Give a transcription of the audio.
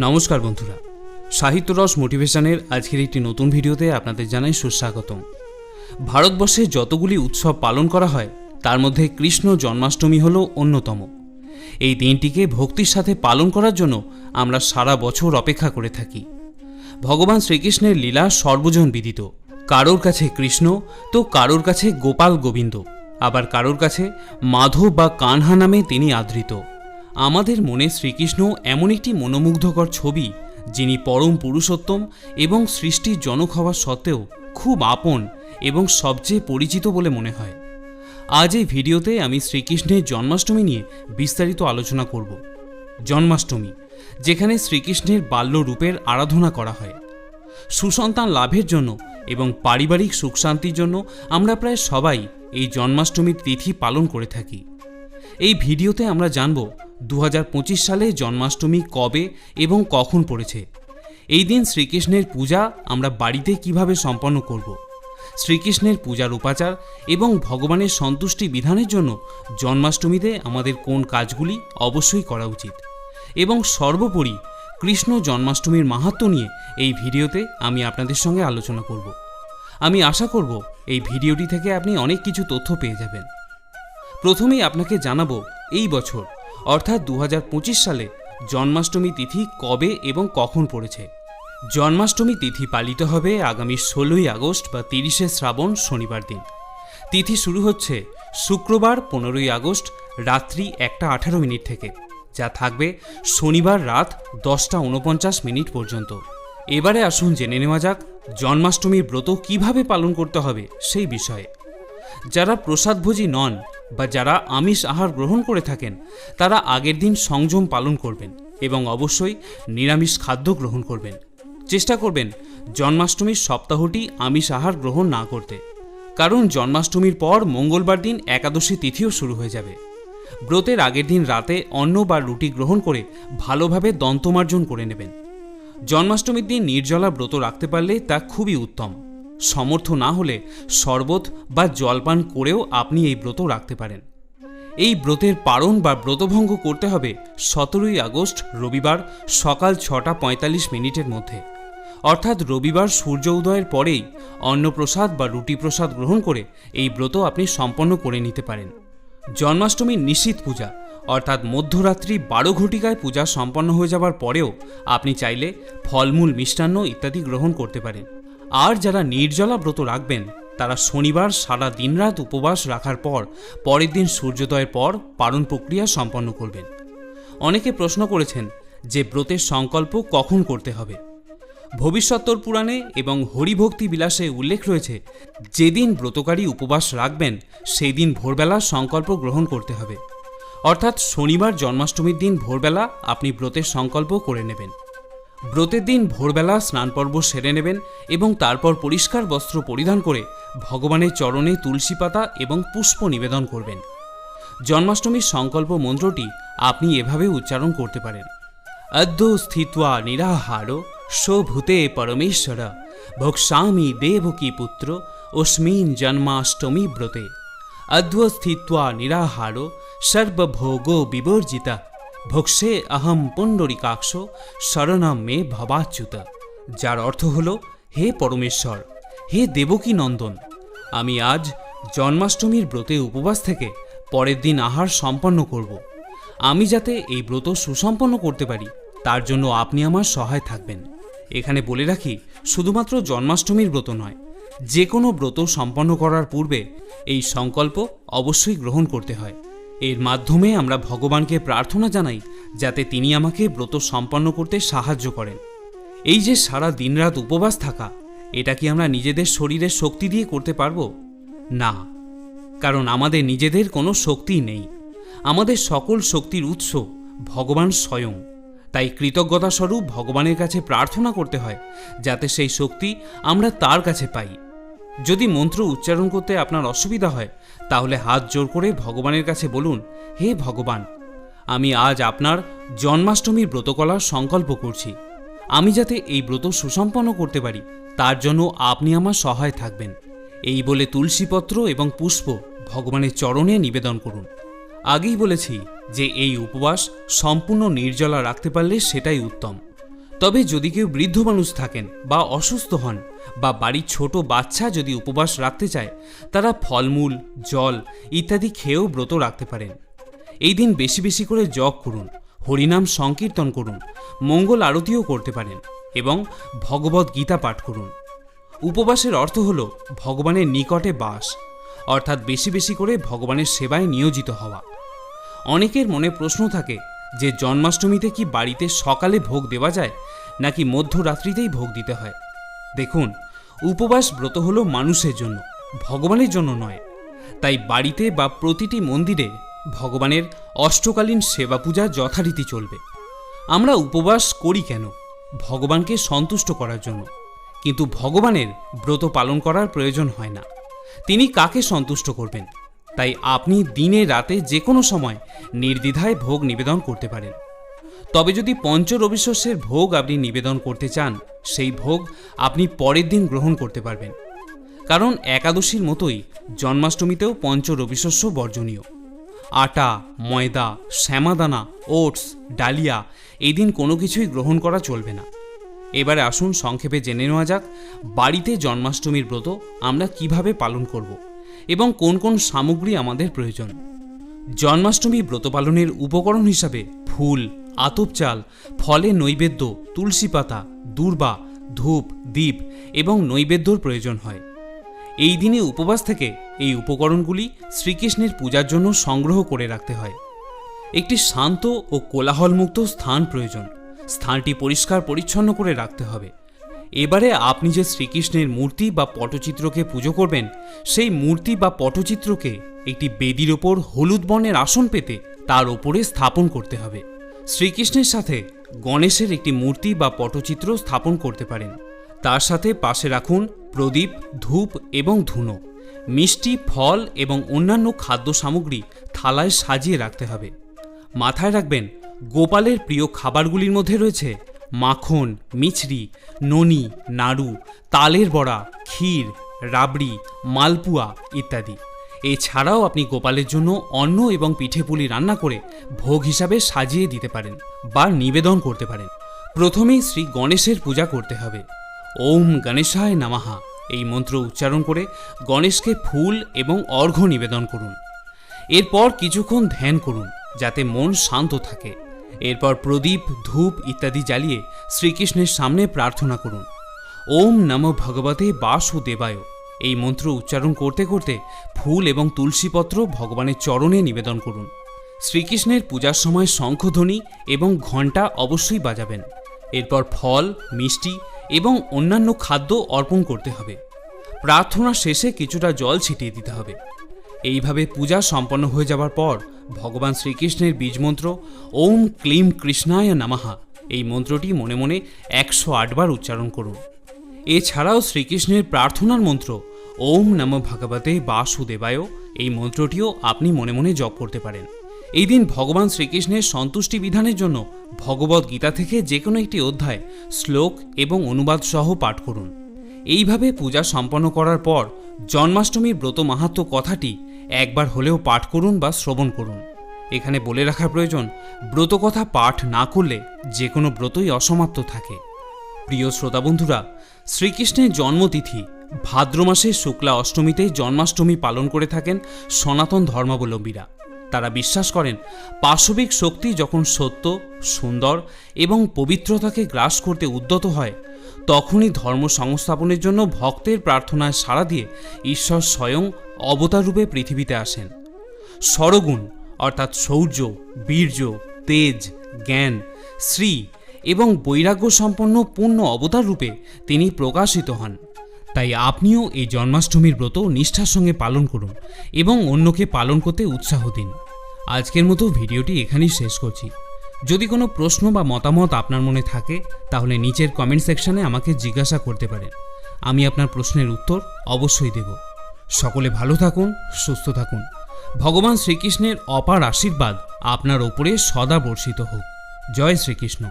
নমস্কার বন্ধুরা। সাহিত্যরস মোটিভেশনের আজকের একটি নতুন ভিডিওতে আপনাদের জানাই সুস্বাগতম। ভারতবর্ষে যতগুলি উৎসব পালন করা হয়, তার মধ্যে কৃষ্ণ জন্মাষ্টমী হল অন্যতম। এই দিনটিকে ভক্তির সাথে পালন করার জন্য আমরা সারা বছর অপেক্ষা করে থাকি। ভগবান শ্রীকৃষ্ণের লীলা সর্বজন বিদিত। কারোর কাছে কৃষ্ণ, তো কারোর কাছে গোপাল গোবিন্দ। আবার কারোর কাছে মাধব বা কানহা নামে তিনি আদৃত। আমাদের মনে শ্রীকৃষ্ণ এমন একটি মনোমুগ্ধকর ছবি, যিনি পরম পুরুষোত্তম এবং সৃষ্টির জনক হওয়া সত্ত্বেও খুব আপন এবং সবচেয়ে পরিচিত বলে মনে হয়। আজ এই ভিডিওতে আমি শ্রীকৃষ্ণের জন্মাষ্টমী নিয়ে বিস্তারিত আলোচনা করব। জন্মাষ্টমী, যেখানে শ্রীকৃষ্ণের বাল্য রূপের আরাধনা করা হয়। সুসন্তান লাভের জন্য এবং পারিবারিক সুখ শান্তির জন্য আমরা প্রায় সবাই এই জন্মাষ্টমীর তিথি পালন করে থাকি। এই ভিডিওতে আমরা জানব দু হাজার পঁচিশ সালে জন্মাষ্টমী কবে এবং কখন পড়েছে? এই দিন শ্রীকৃষ্ণের পূজা আমরা বাড়িতে কীভাবে সম্পন্ন করব? শ্রীকৃষ্ণের পূজার উপাচার এবং ভগবানের সন্তুষ্টি বিধানের জন্য জন্মাষ্টমীতে আমাদের কোন কাজগুলি অবশ্যই করা উচিত। এবং সর্বোপরি কৃষ্ণ জন্মাষ্টমীর মাহাত্ম্য নিয়ে এই ভিডিওতে আমি আপনাদের সঙ্গে আলোচনা করব। আমি আশা করব এই ভিডিওটি থেকে আপনি অনেক কিছু তথ্য পেয়ে যাবেন। প্রথমেই আপনাকে জানাব এই বছর অর্থাৎ দু হাজার পঁচিশ সালে জন্মাষ্টমী তিথি কবে এবং কখন পড়েছে? জন্মাষ্টমী তিথি পালিত হবে আগামী ষোলোই আগস্ট বা তিরিশে শ্রাবণ শনিবার দিন। তিথি শুরু হচ্ছে শুক্রবার পনেরোই আগস্ট রাত্রি একটা আঠারো মিনিট থেকে, যা থাকবে শনিবার রাত দশটা উনপঞ্চাশ মিনিট পর্যন্ত। এবারে আসুন জেনে নেওয়া যাক জন্মাষ্টমীর ব্রত কীভাবে পালন করতে হবে সেই বিষয়ে। যারা প্রসাদভোজী নন বা যারা আমিষ আহার গ্রহণ করে থাকেন, তারা আগের দিন সংযম পালন করবেন এবং অবশ্যই নিরামিষ খাদ্য গ্রহণ করবেন। চেষ্টা করবেন জন্মাষ্টমীর সপ্তাহটি আমিষ আহার গ্রহণ না করতে। কারণ জন্মাষ্টমীর পর মঙ্গলবার দিন একাদশী তিথিও শুরু হয়ে যাবে। ব্রতের আগের দিন রাতে অন্ন বা রুটি গ্রহণ করে ভালোভাবে দন্তমার্জন করে নেবেন। জন্মাষ্টমীর দিন নির্জলা ব্রত রাখতে পারলে তা খুবই উত্তম। সমর্থ না হলে শরবত বা জলপান করেও আপনি এই ব্রত রাখতে পারেন। এই ব্রতের পারণ বা ব্রতভঙ্গ করতে হবে সতেরোই আগস্ট রবিবার সকাল ছটা পঁয়তাল্লিশ মিনিটের মধ্যে। অর্থাৎ রবিবার সূর্য উদয়ের পরেই অন্নপ্রসাদ বা রুটি প্রসাদ গ্রহণ করে এই ব্রত আপনি সম্পন্ন করে নিতে পারেন। জন্মাষ্টমী নিশ্চিত পূজা, অর্থাৎ মধ্যরাত্রি বারো ঘটিকায় পূজা সম্পন্ন হয়ে যাবার পরেও আপনি চাইলে ফলমূল, মিষ্টান্ন ইত্যাদি গ্রহণ করতে পারেন। আর যারা নির্জলা ব্রত রাখবেন, তারা শনিবার সারা দিনরাত উপবাস রাখার পর, পরের দিন সূর্যোদয়ের পর পালন প্রক্রিয়া সম্পন্ন করবেন। অনেকে প্রশ্ন করেছেন যে ব্রতের সংকল্প কখন করতে হবে? ভবিষ্যত্তর পুরাণে এবং হরিভক্তি বিলাসে উল্লেখ রয়েছে, যেদিন ব্রতকারী উপবাস রাখবেন সেই দিন ভোরবেলা সংকল্প গ্রহণ করতে হবে। অর্থাৎ শনিবার জন্মাষ্টমীর দিন ভোরবেলা আপনি ব্রতের সংকল্প করে নেবেন। ব্রতের দিন ভোরবেলা স্নান পর্ব সেরে নেবেন এবং তারপর পরিষ্কার বস্ত্র পরিধান করে ভগবানের চরণে তুলসী পাতা এবং পুষ্প নিবেদন করবেন। জন্মাষ্টমীর সংকল্প মন্ত্রটি আপনি এভাবে উচ্চারণ করতে পারেন। অদ্য স্থিত্বা নিরাহার, শোভূতে পরমেশ্বর ভোক্সামি দেবকী পুত্র, অস্মিন জন্মাষ্টমী ব্রতে। অদ্য স্থিত্বা নিরাহার, সর্বভোগো বিবর্জিতা। ভোক্সে অহম পুণ্ডরিকাক্ষ শরণম মে ভবাচ্যুত, যার অর্থ হল, হে পরমেশ্বর, হে দেবকী নন্দন, আমি আজ জন্মাষ্টমীর ব্রতে উপবাস থেকে পরের দিন আহার সম্পন্ন করব। আমি যাতে এই ব্রত সুসম্পন্ন করতে পারি, তার জন্য আপনি আমার সহায় থাকবেন। এখানে বলে রাখি, শুধুমাত্র জন্মাষ্টমীর ব্রত নয়, যে কোনো ব্রত সম্পন্ন করার পূর্বে এই সংকল্প অবশ্যই গ্রহণ করতে হয়। এর মাধ্যমে আমরা ভগবানকে প্রার্থনা জানাই যাতে তিনি আমাকে ব্রত সম্পন্ন করতে সাহায্য করেন। এই যে সারা দিনরাত উপবাস থাকা, এটা কি আমরা নিজেদের শরীরের শক্তি দিয়ে করতে পারব? না, কারণ আমাদের নিজেদের কোনো শক্তি নেই। আমাদের সকল শক্তির উৎস ভগবান স্বয়ং। তাই কৃতজ্ঞতা স্বরূপ ভগবানের কাছে প্রার্থনা করতে হয় যাতে সেই শক্তি আমরা তার কাছে পাই। যদি মন্ত্র উচ্চারণ করতে আপনার অসুবিধা হয়, তাহলে হাত জোর করে ভগবানের কাছে বলুন, হে ভগবান, আমি আজ আপনার জন্মাষ্টমীর ব্রত করার সংকল্প করছি। আমি যাতে এই ব্রত সুসম্পন্ন করতে পারি, তার জন্য আপনি আমার সহায় থাকবেন। এই বলে তুলসীপত্র এবং পুষ্প ভগবানের চরণে নিবেদন করুন। আগেই বলেছি যে এই উপবাস সম্পূর্ণ নির্জলা রাখতে পারলে সেটাই উত্তম। তবে যদি কেউ বৃদ্ধ মানুষ থাকেন বা অসুস্থ হন বা বাড়ির ছোট বাচ্চা যদি উপবাস রাখতে চায়, তারা ফলমূল, জল ইত্যাদি খেয়েও ব্রত রাখতে পারেন। এই দিন বেশি বেশি করে জপ করুন, হরিনাম সংকীর্তন করুন, মঙ্গল আরতিও করতে পারেন এবং ভগবত গীতা পাঠ করুন। উপবাসের অর্থ হল ভগবানের নিকটে বাস, অর্থাৎ বেশি বেশি করে ভগবানের সেবায় নিয়োজিত হওয়া। অনেকের মনে প্রশ্ন থাকে যে জন্মাষ্টমীতে কি বাড়িতে সকালে ভোগ দেওয়া যায়, নাকি মধ্যরাত্রিতেই ভোগ দিতে হয়? দেখুন, উপবাস ব্রত হলো মানুষের জন্য, ভগবানের জন্য নয়। তাই বাড়িতে বা প্রতিটি মন্দিরে ভগবানের অষ্টকালীন সেবা পূজা যথারীতি চলবে। আমরা উপবাস করি কেন? ভগবানকে সন্তুষ্ট করার জন্য। কিন্তু ভগবানের ব্রত পালন করার প্রয়োজন হয় না। তিনি কাকে সন্তুষ্ট করবেন? তাই আপনি দিনে রাতে যে কোনো সময় নির্দ্বিধায় ভোগ নিবেদন করতে পারেন। তবে যদি পঞ্চ রবিশস্যের ভোগ আপনি নিবেদন করতে চান, সেই ভোগ আপনি পরের দিন গ্রহণ করতে পারবেন। কারণ একাদশীর মতোই জন্মাষ্টমীতেও পঞ্চ রবিশস্য বর্জনীয়। আটা, ময়দা, শ্যামাদানা, ওটস, ডালিয়া এই দিন কোনো কিছুই গ্রহণ করা চলবে না। এবারে আসুন সংক্ষেপে জেনে নেওয়া যাক, বাড়িতে জন্মাষ্টমীর ব্রত আমরা কীভাবে পালন করব। এবং কোন কোন সামগ্রী আমাদের প্রয়োজন। জন্মাষ্টমী ব্রত পালনের উপকরণ হিসাবে ফুল, আতপ চাল, ফলে নৈবেদ্য, তুলসী পাতা, দূর্বা, ধূপ দ্বীপ এবং নৈবেদ্যর প্রয়োজন হয়। এই দিনে উপবাস থেকে এই উপকরণগুলি শ্রীকৃষ্ণের পূজার জন্য সংগ্রহ করে রাখতে হয়। একটি শান্ত ও কোলাহলমুক্ত স্থান প্রয়োজন। স্থানটি পরিষ্কার পরিচ্ছন্ন করে রাখতে হবে। এবারে আপনি যে শ্রীকৃষ্ণের মূর্তি বা পটচিত্রকে পুজো করবেন, সেই মূর্তি বা পটচিত্রকে একটি বেদির ওপর হলুদ বর্ণের আসন পেতে তার ওপরে স্থাপন করতে হবে। শ্রীকৃষ্ণের সাথে গণেশের একটি মূর্তি বা পটচিত্র স্থাপন করতে পারেন। তার সাথে পাশে রাখুন প্রদীপ, ধূপ এবং ধুনো। মিষ্টি, ফল এবং অন্যান্য খাদ্য সামগ্রী থালায় সাজিয়ে রাখতে হবে। মাথায় রাখবেন, গোপালের প্রিয় খাবারগুলির মধ্যে রয়েছে মাখন, মিছরি, ননি, নাড়ু, তালের বড়া, ক্ষীর, রাবড়ি, মালপুয়া ইত্যাদি। এছাড়াও আপনি গোপালের জন্য অন্ন এবং পিঠেপুলি রান্না করে ভোগ হিসাবে সাজিয়ে দিতে পারেন বা নিবেদন করতে পারেন। প্রথমেই শ্রী গণেশের পূজা করতে হবে। ওম গণেশায় নামাহা এই মন্ত্র উচ্চারণ করে গণেশকে ফুল এবং অর্ঘ্য নিবেদন করুন। এরপর কিছুক্ষণ ধ্যান করুন, যাতে মন শান্ত থাকে। এরপর প্রদীপ, ধূপ ইত্যাদি জ্বালিয়ে শ্রীকৃষ্ণের সামনে প্রার্থনা করুন। ওম নম ভগবতে বাসুদেবায়। এই মন্ত্র উচ্চারণ করতে করতে ফুল এবং তুলসীপত্র ভগবানের চরণে নিবেদন করুন। শ্রীকৃষ্ণের পূজার সময় শঙ্খধ্বনি এবং ঘণ্টা অবশ্যই বাজাবেন। এরপর ফল, মিষ্টি এবং অন্যান্য খাদ্য অর্পণ করতে হবে। প্রার্থনা শেষে কিছুটা জল ছিটিয়ে দিতে হবে। এইভাবে পূজা সম্পন্ন হয়ে যাবার পর ভগবান শ্রীকৃষ্ণের বীজমন্ত্র ওম ক্লিম কৃষ্ণায় নামাহা এই মন্ত্রটি মনে মনে একশো আটবার উচ্চারণ করুন। এছাড়াও শ্রীকৃষ্ণের প্রার্থনার মন্ত্র ওম নম ভগবতে বাসুদেবায় এই মন্ত্রটিও আপনি মনে মনে জপ করতে পারেন। এই দিন ভগবান শ্রীকৃষ্ণের সন্তুষ্টি বিধানের জন্য ভগবত গীতা থেকে যে কোনো একটি অধ্যায়, শ্লোক এবং অনুবাদ সহ পাঠ করুন। এইভাবে পূজা সম্পন্ন করার পর জন্মাষ্টমীর ব্রত মাহাত্ম কথাটি একবার হলেও পাঠ করুন বা শ্রবণ করুন। এখানে বলে রাখার প্রয়োজন ব্রতকথা পাঠ না করলে যে কোনো ব্রতই অসমাপ্ত থাকে। প্রিয় শ্রোতা বন্ধুরা, শ্রীকৃষ্ণের জন্মতিথি ভাদ্র মাসের শুক্লা অষ্টমীতে জন্মাষ্টমী পালন করে থাকেন সনাতন ধর্মাবলম্বীরা। তারা বিশ্বাস করেন পাশবিক শক্তি যখন সত্য, সুন্দর এবং পবিত্রতাকে গ্রাস করতে উদ্যত হয় তখনই ধর্ম সংস্থাপনের জন্য ভক্তের প্রার্থনায় সাড়া দিয়ে ঈশ্বর স্বয়ং অবতার রূপে পৃথিবীতে আসেন। স্বরগুণ, অর্থাৎ শৌর্য বীর্য, তেজ, জ্ঞান, শ্রী এবং বৈরাগ্য সম্পন্ন পূর্ণ অবতার রূপে তিনি প্রকাশিত হন। তাই আপনিও এই জন্মাষ্টমীর ব্রত নিষ্ঠার সঙ্গে পালন করুন এবং অন্যকে পালন করতে উৎসাহ দিন। আজকের মতো ভিডিওটি এখানেই শেষ করছি। যদি কোনো প্রশ্ন বা মতামত আপনার মনে থাকে, তাহলে নিচের কমেন্ট সেকশানে আমাকে জিজ্ঞাসা করতে পারেন। আমি আপনার প্রশ্নের উত্তর অবশ্যই দেব। সকলে ভালো থাকুন, সুস্থ থাকুন। ভগবান শ্রীকৃষ্ণের অপার আশীর্বাদ আপনার ওপরে সদা বর্ষিত হোক। জয় শ্রীকৃষ্ণ।